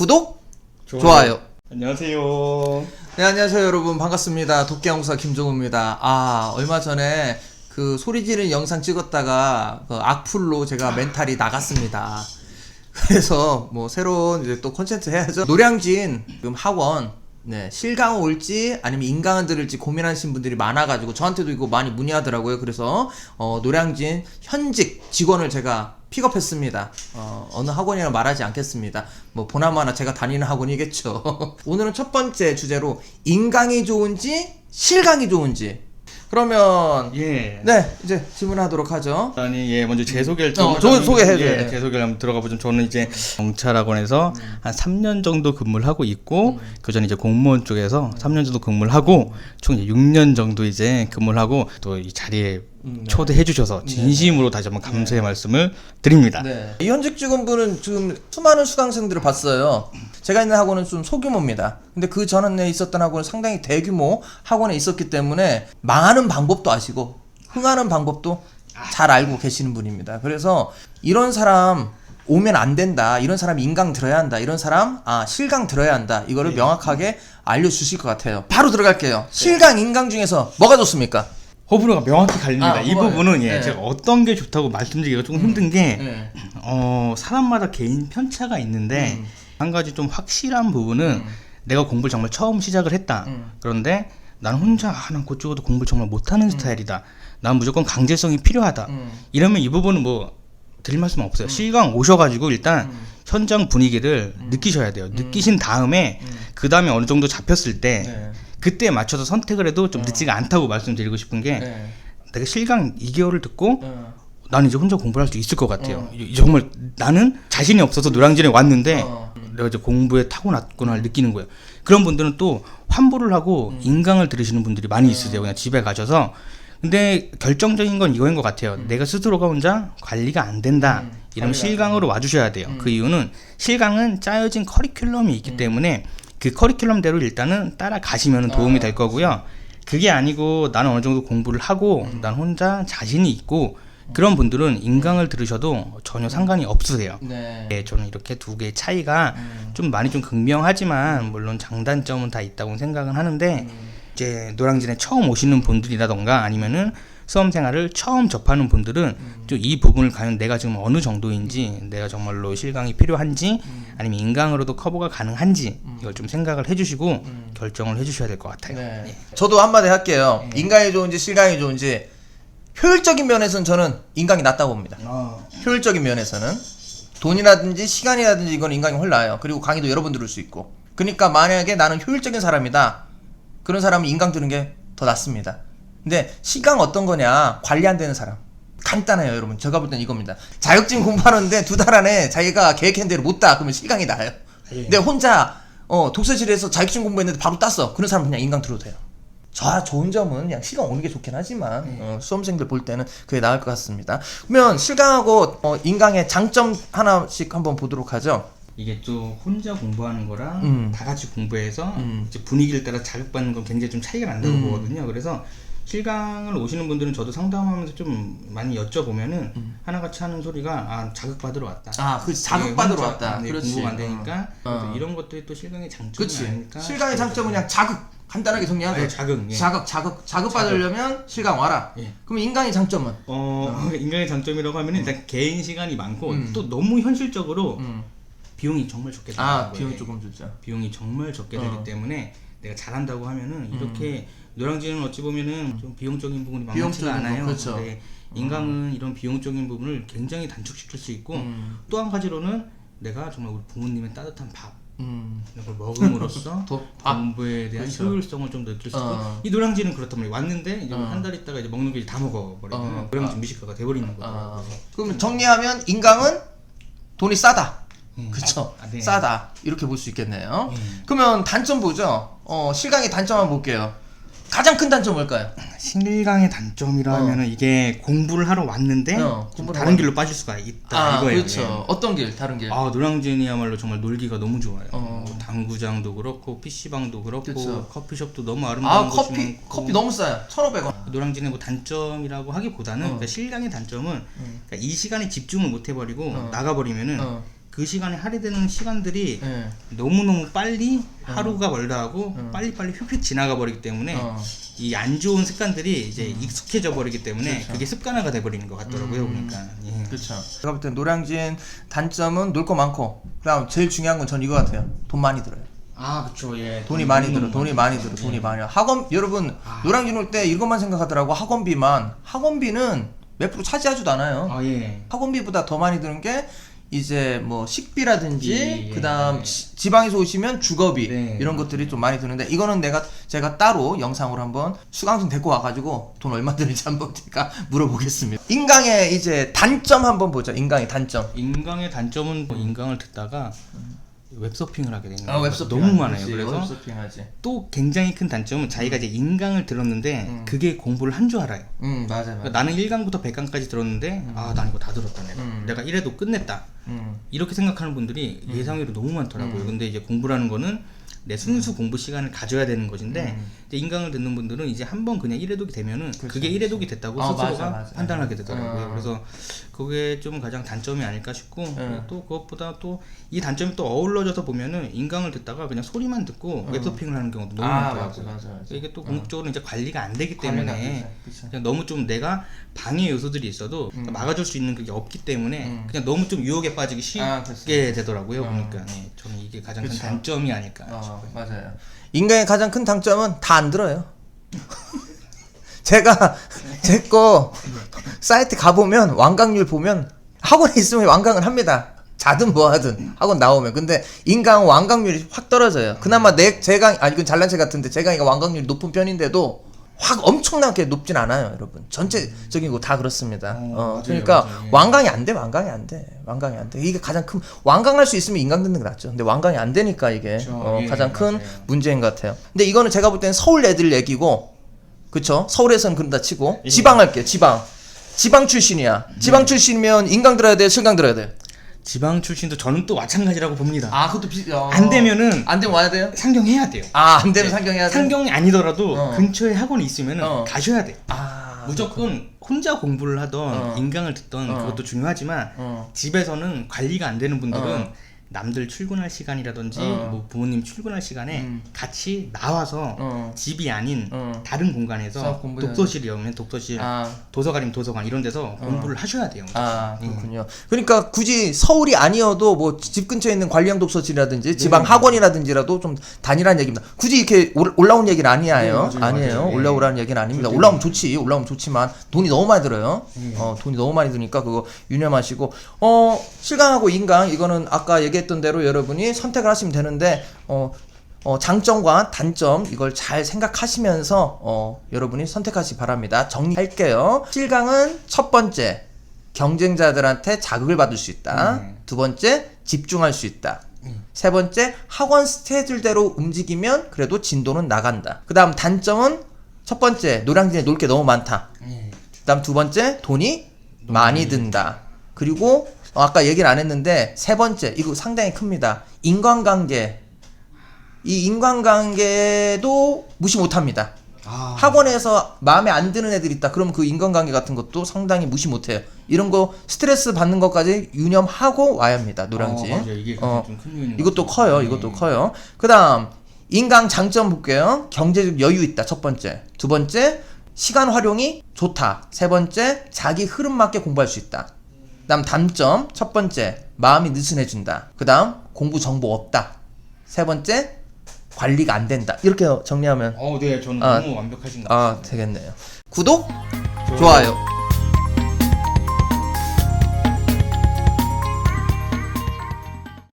구독, 좋아요. 안녕하세요. 네, 안녕하세요, 여러분. 반갑습니다. 도끼양사 김종우입니다. 아, 얼마 전에 그 소리 지르는 영상 찍었다가 그 악플로 제가 멘탈이 나갔습니다. 그래서 뭐 새로운 이제 또 콘텐츠 해야죠. 노량진 지금 학원 네, 실강 올지 아니면 인강을 들을지 고민하시는 분들이 많아가지고 저한테도 이거 많이 문의하더라고요. 그래서 어, 노량진 현직 직원을 제가 픽업했습니다. 어, 어느 학원이라 말하지 않겠습니다. 뭐 보나마나 제가 다니는 학원이겠죠. 오늘은 첫 번째 주제로 인강이 좋은지 실강이 좋은지. 그러면 예. 네 이제 질문하도록 하죠. 아니 예 먼저 제 소개를 좀 어, 저 하자면, 소개해 줘요. 예, 네. 제 소개를 한번 들어가 보죠. 저는 이제 경찰학원에서 한 3년 정도 근무를 하고 있고 그 전에 이제 공무원 쪽에서 3년 정도 근무를 하고 총 이제 6년 정도 이제 근무를 하고 또 이 자리에 초대해 주셔서 진심으로 다시 한번 감사의 말씀을 드립니다. 네. 이 현직 직원분은 지금 수많은 수강생들을 봤어요. 제가 있는 학원은 좀 소규모입니다. 근데 그 전에 있었던 학원은 상당히 대규모 학원에 있었기 때문에 망하는 방법도 아시고 흥하는 방법도 잘 알고 계시는 분입니다. 그래서 이런 사람 오면 안 된다. 이런 사람 인강 들어야 한다. 이런 사람 아 실강 들어야 한다. 이거를 명확하게 알려주실 것 같아요. 바로 들어갈게요. 실강 인강 중에서 뭐가 좋습니까? 호불호가 명확히 갈립니다. 아, 이? 부분은 예, 네. 제가 어떤 게 좋다고 말씀드리기가 조금 힘든 게 네. 어, 사람마다 개인 편차가 있는데 음. 한 가지 좀 확실한 부분은 내가 공부를 정말 처음 시작을 했다. 음. 그런데 난 혼자 아, 난 그쪽으로 공부를 정말 못하는 스타일이다. 난 무조건 강제성이 필요하다. 음. 이러면 이 부분은 뭐 드릴 말씀 없어요. 실강 오셔가지고 일단 음. 현장 분위기를 느끼셔야 돼요. 느끼신 다음에 그 다음에 어느 정도 잡혔을 때 네. 그때 맞춰서 선택을 해도 좀 늦지가 않다고 말씀드리고 싶은 게 네. 내가 실강 2개월을 듣고 어. 나는 이제 혼자 공부를 할 수 있을 것 같아요. 이- 정말 나는 자신이 없어서 노량진에 왔는데 어. 내가 이제 공부에 타고났구나를 느끼는 거예요. 그런 분들은 또 환불을 하고 인강을 들으시는 분들이 많이 있으세요. 그냥 집에 가셔서. 근데 결정적인 건 이거인 것 같아요. 내가 스스로가 혼자 관리가 안 된다. 이러면 실강으로 와주셔야 돼요. 그 이유는 실강은 짜여진 커리큘럼이 있기 때문에 그 커리큘럼대로 일단은 따라가시면 도움이 될 거고요. 그게 아니고 나는 어느 정도 공부를 하고 난 혼자 자신이 있고 그런 분들은 인강을 들으셔도 전혀 상관이 없으세요. 네. 예, 저는 이렇게 두 개의 차이가 좀 많이 좀 극명하지만 물론 장단점은 다 있다고 생각은 하는데 이제 노량진에 처음 오시는 분들이라던가 아니면은 수험 생활을 처음 접하는 분들은 좀 이 부분을 과연 내가 지금 어느 정도인지 내가 정말로 실강이 필요한지 아니면 인강으로도 커버가 가능한지 이걸 좀 생각을 해주시고 결정을 해주셔야 될 것 같아요. 네. 저도 한마디 할게요. 인강이 좋은지 실강이 좋은지 효율적인 면에서는 저는 인강이 낫다고 봅니다. 효율적인 면에서는 돈이라든지 시간이라든지 이건 인강이 훨 나아요. 그리고 강의도 여러 번 들을 수 있고. 그러니까 만약에 나는 효율적인 사람이다. 그런 사람은 인강 들은 게더 낫습니다. 근데 시강 어떤 거냐? 관리 안 되는 사람. 간단해요, 여러분. 제가 볼 땐 이겁니다. 자격증 공부하는데 두 달 안에 자기가 계획한 대로 못 따. 그러면 시강이 나아요. 근데 혼자 어, 독서실에서 자격증 공부했는데 바로 땄어. 그런 사람 은 그냥 인강 들어도 돼요. 저 좋은 점은 그냥 시간 오는 게 좋긴 하지만 어, 수험생들 볼 때는 그게 나을 것 같습니다. 그러면 실강하고 어, 인강의 장점 하나씩 한번 보도록 하죠. 이게 또 혼자 공부하는 거랑 음. 다 같이 공부해서 음. 이제 분위기를 따라 자극받는 건 굉장히 좀 차이가 난다고 음. 보거든요. 그래서 실강을 오시는 분들은 저도 상담하면서 좀 많이 여쭤보면은 하나같이 하는 소리가 아 자극받으러 왔다. 음. 아, 그 네, 자극받으러 왔다. 네, 그렇지. 공부가 안 되니까 어. 그래서 이런 것들이 또 실강의 장점이 그렇지. 아닐까. 실강의 장점은 그냥 자극. 간단하게 정리하죠. 네, 자극. 예. 자극, 자극, 자극 받으려면 실강 와라. 예. 그럼 인강의 장점은? 어, 인간의 장점이라고 하면 은 일단 개인 시간이 많고 음. 또 너무 현실적으로 음. 비용이 정말 적게 아, 들어가는 비용이 거예요. 조금 들죠. 비용이 정말 적게 어. 되기 때문에 내가 잘한다고 하면은 이렇게 노량진은 어찌 보면은 좀 비용적인 부분이 비용적인 않아요. 거, 그렇죠. 근데 인강은 이런 비용적인 부분을 굉장히 단축시킬 수 있고 음. 또 한 가지로는 내가 정말 우리 부모님의 따뜻한 밥 음. 이런 걸 먹음으로써 도- 밥. 공부에 대한 그렇죠. 효율성을 좀 느낄 수 있고 어. 이 노량진은 그렇단 말이에요. 왔는데 이제 어. 한 달 있다가 이제 먹는 게 다 먹어버리면 어. 노량진 미식가가 돼버리는 거예요. 아, 그럼 정리하면 인강은 돈이 싸다. 음. 그쵸? 아, 네. 싸다. 이렇게 볼 수 있겠네요. 음. 그러면 단점 보죠. 어, 실강의 단점 한번 볼게요. 가장 큰 단점 뭘까요? 신일강의 단점이라 어. 하면은 이게 공부를 하러 왔는데 어, 좀 공부를 다른 하러 길로 빠질 수가 있다 아, 이거예요. 그렇죠. 예. 어떤 길, 다른 길. 아 노량진이야말로 정말 놀기가 너무 좋아요. 어. 뭐 당구장도 그렇고 PC방도 그렇고 그쵸. 커피숍도 너무 아름다운 아, 곳이 커피, 많고 커피 너무 싸요. 1,500원. 노량진의 뭐 단점이라고 하기보다는 어. 그러니까 실강의 단점은 음. 그러니까 이 시간에 집중을 못 해버리고 어. 나가버리면은 어. 그그 시간에 할애되는 시간들이 예. 너무너무 빨리 하루가 멀다 하고 빨리빨리 휙휙 지나가 버리기 때문에 어. 이 안 좋은 습관들이 이제 익숙해져 버리기 때문에 그게 습관화가 돼 버리는 것 같더라고요 보니까 예. 그렇죠. 제가 볼 때 노량진 단점은 놀 거 많고 그다음 제일 중요한 건 전 이거 같아요. 돈 많이 들어요. 아 그쵸 예 돈이 많이 들어. 돈이 많이 들어. 돈이 많이. 학원 여러분 노량진 올 때 이것만 생각하더라고. 학원비만. 학원비는 몇 프로 차지하지도 않아요. 아 예 학원비보다 더 많이 드는 게 이제 뭐 식비라든지 예, 예, 그다음 예. 지- 지방에서 오시면 주거비 네. 이런 것들이 좀 많이 드는데 이거는 내가 제가 따로 영상으로 한번 수강생 데리고 와가지고 돈 얼마 드는지 한번 제가 물어보겠습니다. 인강의 이제 단점 한번 보죠. 인강의 단점. 인강의 단점은 뭐 인강을 듣다가 웹서핑을 하게 되는 아, 거예요 웹서핑 너무 많아요 그치, 그래서 웹서핑하지. 또 굉장히 큰 단점은 자기가 이제 인강을 들었는데 그게 공부를 한 줄 알아요 음 맞아 맞아. 그러니까 나는 1강부터 100강까지 들었는데 아난 이거 다 들었다 내가 음. 내가 1회도 끝냈다 음. 이렇게 생각하는 분들이 예상외로 너무 많더라고요. 근데 이제 공부라는 거는 내 순수 공부 시간을 가져야 되는 것인데 이제 인강을 듣는 분들은 이제 한 번 그냥 1회독이 되면은 그게 1회독이 됐다고 아, 스스로가 맞아, 맞아. 판단하게 되더라고요 음. 그래서 그게 좀 가장 단점이 아닐까 싶고 음. 또 그것보다 또 이 단점이 또 어우러져서 보면은 인강을 듣다가 그냥 소리만 듣고 웹서핑을 하는 경우도 너무 아, 많더라고요 맞아, 맞아, 맞아. 이게 또 궁극적으로 이제 관리가 안 되기 때문에. 그냥 너무 좀 내가 방해 요소들이 있어도 음. 막아줄 수 있는 그게 없기 때문에 그냥 너무 좀 유혹에 빠지기 쉽게 아. 되더라고요 보니까 네, 저는 이게 가장 큰. 단점이 아닐까 어, 맞아요. 인간의 가장 큰 단점은 다 안 들어요. 제가 제 거 사이트 가보면 완강률 보면 학원에 있으면 완강을 합니다. 자든 뭐하든 학원 나오면 근데 인강 완강률이 확 떨어져요. 그나마 내 제강 아 이건 잘난 체 같은데 제 강의가 완강률이 높은 편인데도 확 엄청나게 높진 않아요, 여러분. 전체적인 거 다 그렇습니다. 어, 어, 맞아요, 그러니까 맞아요. 예. 완강이 안 돼, 완강이 안 돼, 완강이 안 돼. 이게 가장 큰 완강할 수 있으면 인강 듣는 게 낫죠. 근데 완강이 안 되니까 이게 그렇죠. 어, 예, 가장 큰 맞아요. 문제인 것 같아요. 근데 이거는 제가 볼 때는 서울 애들 얘기고, 그쵸? 서울에서는 그런다 치고, 예. 지방 할게요, 지방. 지방 출신이야. 지방 출신이면 인강 들어야 돼, 실강 들어야 돼. 지방 출신도 저는 또 마찬가지라고 봅니다 아, 그것도 비, 어. 안 되면은 안 되면 와야 돼요? 상경해야 돼요 아, 안 되면 상경해야 돼? 상경이 아니더라도 어. 근처에 학원이 있으면 어. 은 가셔야 돼요 아, 무조건 혼자 공부를 하던 어. 인강을 듣던 어. 그것도 중요하지만 어. 집에서는 관리가 안 되는 분들은 어. 남들 출근할 시간이라든지 어. 뭐 부모님 출근할 시간에 음. 같이 나와서 어. 집이 아닌 어. 다른 공간에서 독서실이면 독서실 아. 도서관이면 도서관 이런 데서 공부를 하셔야 돼요 아 그렇군요. 그러니까 굳이 서울이 아니어도 뭐 집 근처에 있는 관리형 독서실이라든지 지방 학원이라든지라도 좀 다니라는 얘기입니다. 굳이 이렇게 올- 올라온 얘기는 아니에요. 네, 맞아요, 아니에요. 맞아요. 네. 올라오라는 얘기는 아닙니다. 절대 올라오면 좋지. 올라오면 좋지만 돈이 너무 많이 들어요. 네. 어 돈이 너무 많이 드니까 그거 유념하시고 어 실강하고 인강 이거는 아까 얘기 했던 대로 여러분이 선택을 하시면 되는데 어. 어, 장점과 단점 이걸 잘 생각하시면서 어, 여러분이 선택하시 기 바랍니다. 정리할게요. 실강은 첫 번째 경쟁자들한테 자극을 받을 수 있다. 네. 두 번째 집중할 수 있다. 세 번째 학원 스케줄대로 움직이면 그래도 진도는 나간다. 그다음 단점은 첫 번째 노량진에 놀 게 너무 많다. 예. 그다음 두 번째 돈이 많이 든다. 그리고 어, 아까 얘기를 안 했는데 세 번째 이거 상당히 큽니다. 인간관계 이 인간관계도 무시 못합니다. 아, 학원에서 마음에 안 드는 애들 있다. 그럼 그 인간관계 같은 것도 상당히 무시 못해요. 이런 거 스트레스 받는 것까지 유념하고 와야 합니다. 노량진. 어, 맞아요. 이게 어, 좀큰 이것도. 커요. 네. 이것도 커요. 그다음 인강 장점 볼게요. 경제적 여유 있다. 첫 번째. 두 번째 시간 활용이 좋다. 세 번째 자기 흐름 맞게 공부할 수 있다. 그다음 단점 첫 번째 마음이 느슨해진다. 그 다음 공부 정보 없다. 세 번째 관리가 안 된다. 이렇게 정리하면 어, 네, 저는 아. 너무 완벽하신 것아 되겠네요. 구독, 좋아요